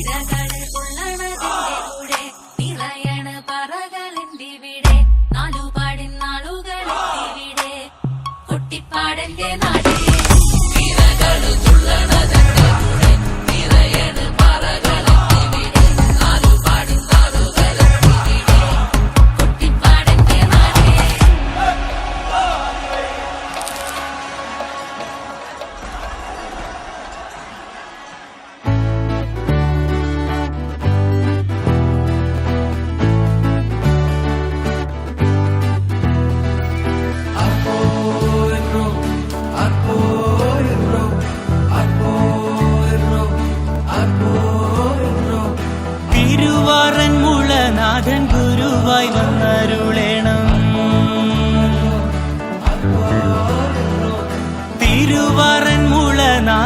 തിരകൾ ഉള്ളണതിന്റെ കൂടെ നിറയണ പറകളെന്റെ വിടെ നാലുപാടിൻ നാളുകളെന്റെ വിടെ കുട്ടിപ്പാടന്റെ നാടേ തിരകളു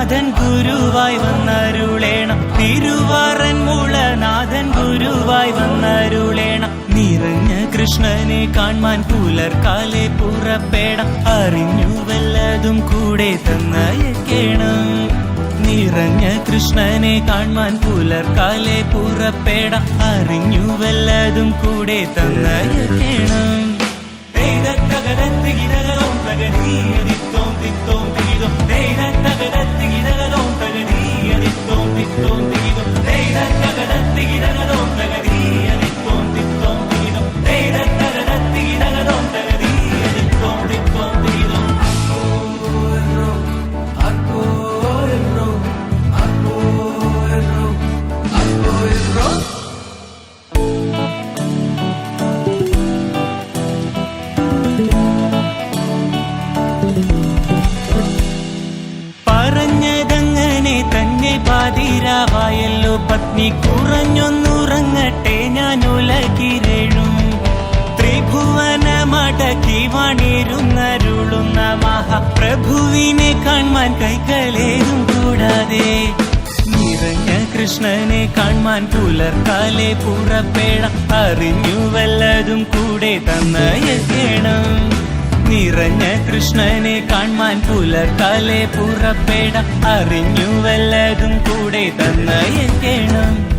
മുളനാഥൻ ഗുരുവായി വന്നരുളേണം. തിരുവാറൻ മുളനാഥൻ ഗുരുവായി വന്നരുളേണം. നിറഞ്ഞ കൃഷ്ണനെ കാൺമാൻ പുലർക്കാലെ പുറപ്പെടാം അറിഞ്ഞു വല്ലതും കൂടെ തന്നയക്കേണം. നിറഞ്ഞ കൃഷ്ണനെ കാൺമാൻ പുലർക്കാലെ പുറപ്പെടാം അറിഞ്ഞു വല്ലതും കൂടെ തന്നയക്കേണം. தக நீ அதித்தோம் தித்தோம் திகிதோம் நெய் நத்தக நத்திகிதக പാതിരാവായല്ലോ. പത്നി കുറഞ്ഞൊന്നുറങ്ങട്ടെ ഞാൻ ഉലകിരഴും ത്രിഭുവന മടക്കി വണിരുന്നരുളുന്ന മഹാപ്രഭുവിനെ കാൺമാൻ കൈകളേതും കൂടാതെ. നിറഞ്ഞ കൃഷ്ണനെ കാൺമാൻ പുലർക്കാലെ പുറപ്പെടാം. അറിഞ്ഞു വല്ലതും കൂടെ തന്നയക്കണം. നിറഞ്ഞ കൃഷ്ണനെ കാൺമാൻ പുലർക്കാലെ പുറപ്പെടാം അറിഞ്ഞു വല്ലതും കൂടെ തന്നയക്കണം.